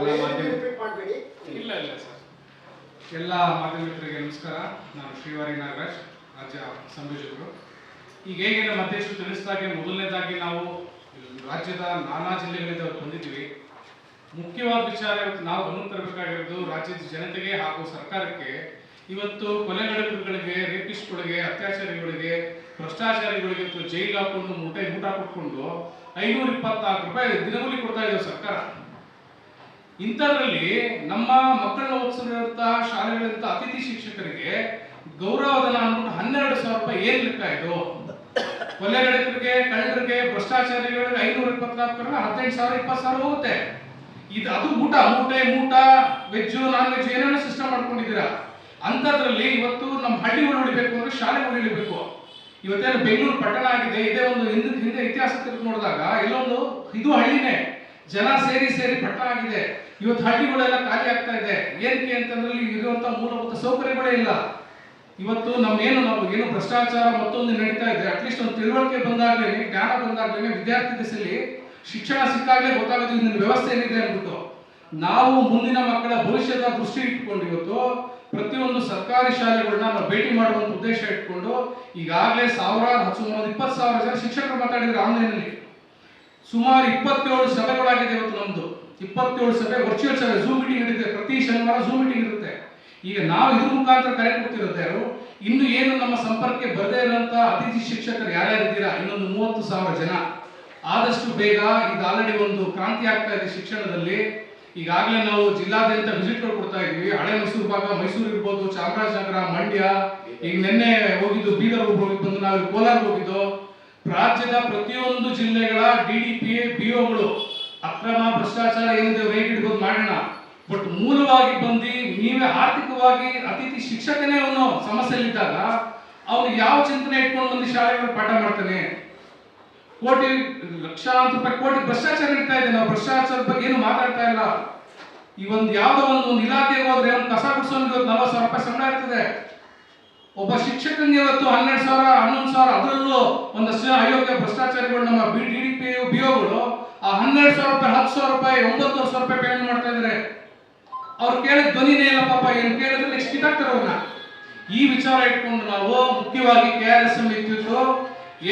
ಎಲ್ಲ ಮಾಧ್ಯಮ ಇಲ್ಲ ಇಲ್ಲ ಸರ್. ಎಲ್ಲ ಮಾಧ್ಯಮಿಕರಿಗೆ ನಮಸ್ಕಾರ. ನಾನು ಶ್ರೀವಾರಿ ನಾಗರಾಜ್ ರಾಜ್ಯ ಸಂಯೋಜಕರು. ಈಗ ಹೇಗೆ ನಮ್ಮ ಅಧ್ಯಕ್ಷರು ತಿಳಿಸಿದಾಗೆ ಮೊದಲನೇದಾಗಿ ನಾವು ರಾಜ್ಯದ ನಾನಾ ಜಿಲ್ಲೆಗಳಿಂದ ಬಂದಿದ್ದೀವಿ. ಮುಖ್ಯವಾದ ವಿಚಾರ ಇವತ್ತು ನಾವು ಗಮನ ತರಬೇಕಾಗಿರೋದು ರಾಜ್ಯದ ಜನತೆಗೆ ಹಾಗೂ ಸರ್ಕಾರಕ್ಕೆ ಇವತ್ತು ಕೊಲೆಗಡಕರುಗಳಿಗೆ ರೇಪಿಸ್ಟ್ಗಳಿಗೆ ಅತ್ಯಾಚಾರಿಗಳಿಗೆ ಭ್ರಷ್ಟಾಚಾರಿಗಳಿಗೆ ಇವತ್ತು ಜೈಲಿಗೆ ಹಾಕೊಂಡು ಮೂಟೆ ಊಟ ಕೊಟ್ಕೊಂಡು ಐನೂರ ಇಪ್ಪತ್ನಾಲ್ಕು ರೂಪಾಯಿ ದಿನಗೂಲಿ ಕೊಡ್ತಾ ಇದ್ದೇವೆ ಸರ್ಕಾರ. ಇಂಥದ್ರಲ್ಲಿ ನಮ್ಮ ಮಕ್ಕಳನ್ನ ಓದಿಸಿರುವಂತಹ ಶಾಲೆಗಳಂತ ಅತಿಥಿ ಶಿಕ್ಷಕರಿಗೆ ಗೌರವಧನ ಅಂದ್ಬಿಟ್ಟು ಹನ್ನೆರಡು ಸಾವಿರ ರೂಪಾಯಿ ಏನ್ ಲೆಕ್ಕ ಇದು? ಕೊಲೆಗಡಕರಿಗೆ ಕಳ್ಳರಿಗೆ, ಭ್ರಷ್ಟಾಚಾರಿಗಳಿಗೆ ಐನೂರ ಇಪ್ಪತ್ನಾಲ್ಕರ ಹದಿನೈದು ಸಾವಿರ, ಇಪ್ಪತ್ತು ಸಾವಿರ ಹೋಗುತ್ತೆ. ಇದು ಅದು ಊಟ, ಮೂಟೆ, ಮೂಟ ವೆಜ್ ನಾನ್ ವೆಜ್ ಏನೇನೋ ಸಿಸ್ಟಮ್ ಮಾಡ್ಕೊಂಡಿದ್ದೀರಾ? ಅಂಥದ್ರಲ್ಲಿ ಇವತ್ತು ನಮ್ಮ ಹಳ್ಳಿಗಳು ಉಳಿಬೇಕು ಅಂದ್ರೆ ಶಾಲೆಗಳು ಉಳಿಬೇಕು. ಇವತ್ತೇನು ಬೆಂಗಳೂರು ಪಟ್ಟಣ ಆಗಿದೆ, ಇದೇ ಒಂದು ಹಿಂದೆ ಹಿಂದೆ ಇತಿಹಾಸ ನೋಡಿದಾಗ ಎಲ್ಲೊಂದು ಇದು ಹಳ್ಳಿನೇ. ಜನ ಸೇರಿ ಸೇರಿ ಪಟ್ಟಣ ಆಗಿದೆ. ಇವತ್ತು ಹಳ್ಳಿಗಳೆಲ್ಲ ಖಾಲಿ ಆಗ್ತಾ ಇದೆ. ಏನಕ್ಕೆ ಅಂತಂದ್ರೆ ಇರುವಂತಹ ಮೂಲಭೂತ ಸೌಕರ್ಯಗಳೇ ಇಲ್ಲ. ಇವತ್ತು ನಮ್ಮೇನು ನಾವು ಏನು ಭ್ರಷ್ಟಾಚಾರ ಮತ್ತೊಂದು ನಡೀತಾ ಇದೆ ಅಟ್ಲೀಸ್ಟ್ ಒಂದು ತಿಳುವಳಿಕೆ ಬಂದಾಗ್ಲೇನೆ, ಜ್ಞಾನ ಬಂದಾಗ್ಲೇನೆ ವಿದ್ಯಾರ್ಥಿ ದಿಸಲಿ ಶಿಕ್ಷಣ ಸಿಕ್ಕಾಗ್ಲೇ ಗೊತ್ತಾಗುತ್ತೆ ಇದನ್ನ ವ್ಯವಸ್ಥೆ ಏನಿದೆ ಅಂದ್ಬಿಟ್ಟು. ನಾವು ಮುಂದಿನ ಮಕ್ಕಳ ಭವಿಷ್ಯದ ದೃಷ್ಟಿ ಇಟ್ಕೊಂಡು ಇವತ್ತು ಪ್ರತಿಯೊಂದು ಸರ್ಕಾರಿ ಶಾಲೆಗಳನ್ನ ನಾವು ಭೇಟಿ ಮಾಡುವಂತ ಉದ್ದೇಶ ಇಟ್ಕೊಂಡು ಈಗಾಗಲೇ ಸಾವಿರಾರು ಸುಮಾರು ಇಪ್ಪತ್ತು ಸಾವಿರ ಜನ ಶಿಕ್ಷಕರು ಮಾತಾಡಿದ್ರು ಆನ್ಲೈನಲ್ಲಿ ಸುಮಾರು ಇಪ್ಪತ್ತೇಳು ಸಭೆಗಳಾಗಿದೆ ಇವತ್ತು ನಮ್ದು. ಇಪ್ಪತ್ತೇಳು ಸಭೆ ವರ್ಚುವಲ್ ಸಭೆ ಝೂಮ್ ಮೀಟಿಂಗ್ ಇರುತ್ತೆ ಪ್ರತಿ ಶನಿವಾರ ಝೂಮ್ ಮೀಟಿಂಗ್ ಇರುತ್ತೆ. ಈಗ ನಾವು ಇದ್ರ ಮುಖಾಂತರ ಕರೆ ಯಾರು? ಇನ್ನು ಏನು ನಮ್ಮ ಸಂಪರ್ಕಕ್ಕೆ ಬರದೇ ಇರುವಂತ ಅತಿಥಿ ಶಿಕ್ಷಕರು ಯಾರ್ಯಾರಿದ್ದೀರಾ ಇನ್ನೊಂದು ಮೂವತ್ತು ಸಾವಿರ ಜನ. ಆದಷ್ಟು ಬೇಗ ಇದು ಆಲ್ರೆಡಿ ಒಂದು ಕ್ರಾಂತಿ ಆಗ್ತಾ ಇದೆ ಶಿಕ್ಷಣದಲ್ಲಿ. ಈಗಾಗಲೇ ನಾವು ಜಿಲ್ಲಾದ್ಯಂತ ವಿಸಿಟ್ಗಳು ಕೊಡ್ತಾ ಇದ್ದೀವಿ. ಹಳೆ ಮೈಸೂರು ಭಾಗ, ಮೈಸೂರು ಇರ್ಬೋದು, ಚಾಮರಾಜನಗರ, ಮಂಡ್ಯ. ಈಗ ನಿನ್ನೆ ಹೋಗಿದ್ದು ಬೀದರ್ ಹೋಗಿದ್ದು, ಬಂದು ನಾವು ಕೋಲಾರ ಹೋಗಿದ್ದು. ರಾಜ್ಯದ ಪ್ರತಿಯೊಂದು ಜಿಲ್ಲೆಗಳ ಡಿ ಡಿ ಪಿ ಬಿಒಗಳು ಅಕ್ರಮ ಭ್ರಷ್ಟಾಚಾರ ಏನಿದೆ ರೇಟ್ ಇಡ್ಬೋದು ಮಾಡೋಣ ಬಟ್ ಮೂಲವಾಗಿ ಬಂದು ನೀವೇ ಆರ್ಥಿಕವಾಗಿ ಅತಿಥಿ ಶಿಕ್ಷಕನೇ ಅವನು ಸಮಸ್ಯೆಯಲ್ಲಿದ್ದಾಗ ಅವನು ಯಾವ ಚಿಂತನೆ ಇಟ್ಕೊಂಡು ಬಂದು ಶಾಲೆಗಳು ಪಾಠ ಮಾಡ್ತಾನೆ? ಕೋಟಿ, ಲಕ್ಷಾಂತರ ರೂಪಾಯಿ, ಕೋಟಿ ಭ್ರಷ್ಟಾಚಾರ ಇಡ್ತಾ ಇದೆ. ನಾವು ಭ್ರಷ್ಟಾಚಾರದ ಬಗ್ಗೆ ಏನು ಮಾತಾಡ್ತಾ ಇಲ್ಲ. ಈ ಒಂದು ಯಾವುದೋ ಒಂದು ಒಂದು ಇಲಾಖೆಗೆ ಹೋದ್ರೆ ಒಂದು ಕಸ ಗುಡಿಸೋನ್ಗೆ ಒಂದು ನಲವತ್ತು ಸಾವಿರ ರೂಪಾಯಿ ಸಂಬಳ ಇರ್ತದೆ. ಒಬ್ಬ ಶಿಕ್ಷಕನಿಗೆ ಇವತ್ತು ಹನ್ನೆರಡು ಸಾವಿರ, ಹನ್ನೊಂದು ಸಾವಿರ, ಅದರಲ್ಲೂ ಒಂದಷ್ಟು ಅಯೋಗ್ಯ ಭ್ರಷ್ಟಾಚಾರಿಗಳು ನಮ್ಮ ಬಿ ಡಿ ಡಿ ಪಿ ಬಿಒಗಳು ಆ ಹನ್ನೆರಡು ಸಾವಿರ ರೂಪಾಯಿ, ಹತ್ತು ಸಾವಿರ ರೂಪಾಯಿ ಒಂಬತ್ತು ಸಾವಿರ ರೂಪಾಯಿ ಪೇಮೆಂಟ್ ಮಾಡ್ತಾ ಇದ್ರೆ. ಅವ್ರು ಕೇಳಿದ ಧ್ವನಿನೇ ಇಲ್ಲ ಪಾಪ, ಏನು ಕೇಳಿದ್ರೆ ನೆಕ್ಸ್ಟ್ ಇದಾಗ್ತಾರೆ ಅವ್ರನ್ನ. ಈ ವಿಚಾರ ಇಟ್ಕೊಂಡು ನಾವು ಮುಖ್ಯವಾಗಿ ಕೆ ಆರ್ ಎಸ್ ಎಂ ಇತ್ತಿತ್ತು,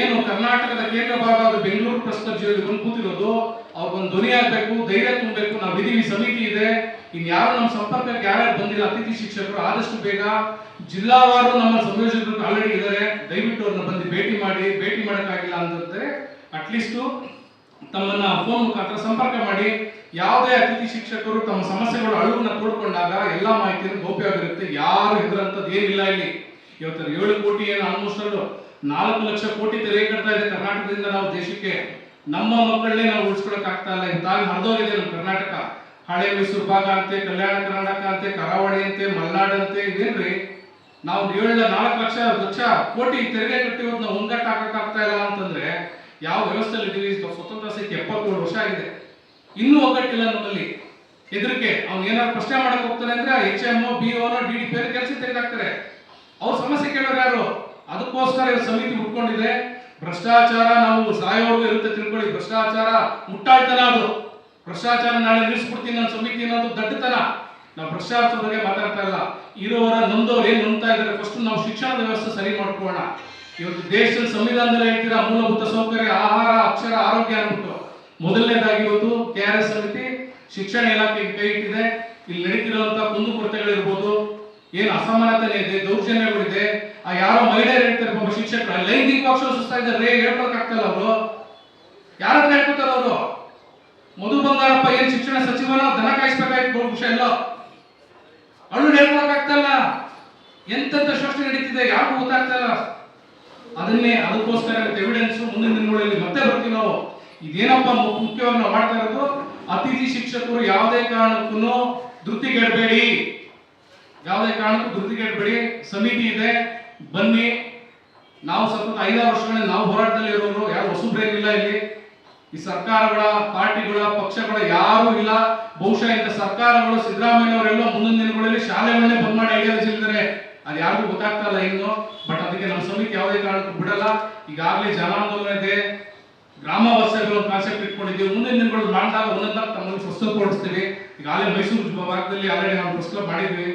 ಏನು ಕರ್ನಾಟಕದ ಕೇಂದ್ರ ಭಾಗ ಬೆಂಗಳೂರು ಪ್ರಸ್ತುತ ಜಿಲ್ಲೆಗೆ ಬಂದು ಕೂತಿರೋದು ಅವ್ರಿಗೊಂದು ಧ್ವನಿ ಆಗ್ಬೇಕು, ಧೈರ್ಯ ತುಂಬಬೇಕು, ನಾವು ಇದೀವಿ ಸಮಿತಿ ಇದೆ. ಇನ್ನು ಯಾರು ನಮ್ಮ ಸಂಪರ್ಕಕ್ಕೆ, ಯಾರ್ಯಾರು ಬಂದಿಲ್ಲ, ಅತಿಥಿ ಶಿಕ್ಷಕರು ಆದಷ್ಟು ಬೇಗ ಜಿಲ್ಲಾವಾರು ನಮ್ಮ ಸಂಯೋಜಕರು ಆಲ್ರೆಡಿ ಇದ್ದಾರೆ ದಯವಿಟ್ಟು ಅವ್ರನ್ನ ಬಂದು ಭೇಟಿ ಮಾಡಿ, ಭೇಟಿ ಮಾಡೋಕ್ಕಾಗಿಲ್ಲ ಅಂತಂದರೆ ಅಟ್ಲೀಸ್ಟು ತಮ್ಮನ್ನ ಫೋನ್ ಮುಖಾಂತರ ಸಂಪರ್ಕ ಮಾಡಿ, ಯಾವುದೇ ಅತಿಥಿ ಶಿಕ್ಷಕರು ತಮ್ಮ ಸಮಸ್ಯೆಗಳ ಅಳುವನ್ನ ತೋಡ್ಕೊಂಡಾಗ ಎಲ್ಲಾ ಮಾಹಿತಿಯನ್ನು ಗೌಪ್ಯವಾಗಿರುತ್ತೆ. ಯಾರು ಹೆದರಂತದ್ದು ಏನಿಲ್ಲ ಇಲ್ಲಿ. ಇವತ್ತು ಏಳು ಕೋಟಿ ಏನು ಆಲ್ಮೋಸ್ಟ್ ಅಲ್ಲೂ ನಾಲ್ಕು ಲಕ್ಷ ಕೋಟಿ ತೆರಿಗೆ ಕಟ್ತಾ ಇದೆ ಕರ್ನಾಟಕದಿಂದ ನಾವು ದೇಶಕ್ಕೆ. ನಮ್ಮ ಮಕ್ಕಳನ್ನೇ ನಾವು ಉಳಿಸ್ಕೊಳಕ್ ಆಗ್ತಾ ಇಲ್ಲ. ಇಂತಾಗಿ ಹರಿದೋಗಿದೆ ನಮ್ಮ ಕರ್ನಾಟಕ. ಹಳೆ ಮೈಸೂರು ಭಾಗ ಅಂತೆ, ಕಲ್ಯಾಣ ಕರ್ನಾಟಕ ಅಂತೆ, ಕರಾವಳಿ ಅಂತೆ, ಮಲೆನಾಡ್ ಅಂತೆ, ಇದೇನ್ರಿ? ನಾವು ಏಳು ನಾಲ್ಕು ಲಕ್ಷ ಲಕ್ಷ ಕೋಟಿ ತೆರಿಗೆ ಕಟ್ಟಿರೋದು ನಾವು ಮುಂಗಟ್ಟು ಹಾಕಕ್ಕಾಗ್ತಾ ಇಲ್ಲ ಅಂತಂದ್ರೆ ಯಾವ ವ್ಯವಸ್ಥೆಯಲ್ಲಿ ಇದೀವಿ ಸ್ವತಂತ್ರ ಆಗಿದೆ ಇನ್ನೂ ಒಗ್ಗಟ್ಟಿಲ್ಲ ನಮ್ಮಲ್ಲಿ ಹೆದರಿಕೆ. ಅವ್ನು ಏನಾದ್ರು ಪ್ರಶ್ನೆ ಮಾಡಕ್ ಹೋಗ್ತಾನೆ ಅಂದ್ರೆ ಎಚ್ ಎಂ ಬಿ ಓನೋ ಡಿ ಡಿ ಪಿ ಕೆಲಸ ತೆಗೆದಾಕ್ತಾರೆ. ಅವ್ರ ಸಮಸ್ಯೆ ಕೇಳೋರು ಯಾರು? ಅದಕ್ಕೋಸ್ಕರ ಇವ್ರ ಸಮಿತಿ ಹುಟ್ಕೊಂಡಿದೆ ಭ್ರಷ್ಟಾಚಾರ ನಾವು ಸಾಯೋರ್ಗು ಇರುತ್ತೆ ತಿಳ್ಕೊಳ್ಳಿ. ಭ್ರಷ್ಟಾಚಾರ ಮುಟ್ಟಾಳ್ತನ ಅದು. ಭ್ರಷ್ಟಾಚಾರ ನಾಳೆ ನಿಲ್ಲಿಸ್ಬಿಡ್ತೀನಿ ನನ್ನ ಸಮಿತಿ ಅನ್ನೋದು ದಡ್ಡತನ. ನಾವು ಭ್ರಷ್ಟಾಚಾರ ಬಗ್ಗೆ ಮಾತಾಡ್ತಾ ಇಲ್ಲ. ಇರೋವರ ನೊಂದವ್ರು ಏನ್ ನೊಂದ್ತಾ ಇದ್ದಾರೆ? ಫಸ್ಟ್ ನಾವು ಶಿಕ್ಷಣದ ವ್ಯವಸ್ಥೆ ಸರಿ ಮಾಡ್ಕೊಳ್ಳೋಣ. ಇವತ್ತು ದೇಶದ ಸಂವಿಧಾನದಲ್ಲಿ ಹೇಳ್ತೀರಾ ಮೂಲಭೂತ ಸೌಕರ್ಯ, ಆಹಾರ, ಅಕ್ಷರ, ಆರೋಗ್ಯ ಅಂದ್ಬಿಟ್ಟು ಮೊದಲನೇದಾಗಿ ಇವತ್ತು ಕೆ ಆರ್ ಎಸ್ ಸಮಿತಿ ಶಿಕ್ಷಣ ಇಲಾಖೆಗೆ ಕೈ ಇಟ್ಟಿದೆ. ಇಲ್ಲಿ ನಡೀತಿರುವಂತಹ ಕುಂದುಕೊರತೆಗಳಿರ್ಬೋದು, ಏನು ಅಸಮಾನತೆ ಇದೆ ದೌರ್ಜನ್ಯಗಳಿದೆ ಆ ಯಾರೋ ಮಹಿಳೆಯರು ಹೇಳ್ತಾರೆ, ಒಬ್ಬ ಶಿಕ್ಷಕರು ಲೈಂಗಿಕವಾಗಿ ಶೋಷಿಸ್ತಾ ಇದ್ದಾರೆ ಹೇಳ್ಕೊಳಕ್ಕಾಗ್ತಲ್ಲ ಅವರು. ಯಾರನ್ನ ಹೇಳ್ಕೊತಾರ ಅವರು? ಮಧು ಬಂಗಾರಪ್ಪ ಏನ್ ಶಿಕ್ಷಣ ಸಚಿವನ ದನ ಕಾಯಿಸ್ಬೇಕಾಯ್ತು ವಿಷಯ ಎಲ್ಲ ಅಳು ಹೇಳ್ಕೊಳಕ್ಕಾಗ್ತಲ್ಲ. ಎಂತೆಂತ ಶೋಷಣೆ ನಡೀತಿದೆ ಯಾರು ಗೊತ್ತಾಗ್ತಲ್ಲ. ಅದನ್ನೇ, ಅದಕ್ಕೋಸ್ಕರ ಎವಿಡೆನ್ಸ್ ಮುಂದಿನ ದಿನಗಳಲ್ಲಿ ಮತ್ತೆ ಬರ್ತೀವಿ ನಾವು. ಇದೇನಪ್ಪ ಮುಖ್ಯವಾಗಿ ನಾವು ಮಾಡ್ತಾ ಇರೋದು? ಅತಿಥಿ ಶಿಕ್ಷಕರು ಯಾವುದೇ ಕಾರಣಕ್ಕೂ ಧೃತಿಗೆಡಬೇಡಿ ಯಾವುದೇ ಕಾರಣಕ್ಕೂ ಧೃತಿಗೆಡಬೇಡಿ ಸಮಿತಿ ಇದೆ. ಬನ್ನಿ. ನಾವು ಸತತ ಐದಾರು ವರ್ಷಗಳಲ್ಲಿ ನಾವು ಹೋರಾಟದಲ್ಲಿ ಇರೋರು. ಯಾರು ಹೊಸಬ್ರೇನಿಲ್ಲ ಇಲ್ಲಿ. ಈ ಸರ್ಕಾರಗಳ, ಪಾರ್ಟಿಗಳ, ಪಕ್ಷಗಳ ಯಾರು ಇಲ್ಲ. ಬಹುಶಃ ಇಂಥ ಸರ್ಕಾರಗಳು ಸಿದ್ದರಾಮಯ್ಯ ಅವರೆಲ್ಲ ಮುಂದಿನ ದಿನಗಳಲ್ಲಿ ಶಾಲೆಗಳನ್ನೇ ಬಂದ್ ಮಾಡಿ ಐಡಿಯಾ ಇದ್ದಾರೆ ಅದು ಯಾರಿಗೂ ಗೊತ್ತಾಗ್ತಾ ಇಲ್ಲ ಇನ್ನು. ಬಟ್ ಅದಕ್ಕೆ ನಮ್ಮ ಸಮಿತಿ ಯಾವುದೇ ಕಾರಣಕ್ಕೂ ಬಿಡಲ್ಲ. ಈಗಾಗಲೇ ಜನಾಂದೋಲನ ಇದೆ. ಗ್ರಾಮ ಕಾನ್ಸೆಪ್ಟ್ ಇಟ್ಕೊಂಡಿದ್ದೀವಿ ಮುಂದಿನ ದಿನಗಳು ಮಾಡಿದಾಗ ಒಂದೊಂದಾಗ ತಮ್ಮಲ್ಲಿ ಪುಸ್ತಕ ಕೊಡಿಸ್ತೀವಿ ಈಗಾಗಲೇ ಮೈಸೂರು ಭಾಗದಲ್ಲಿ ಆಲ್ರೆಡಿ ನಾವು ಪುಸ್ತಕ ಮಾಡಿದ್ವಿ.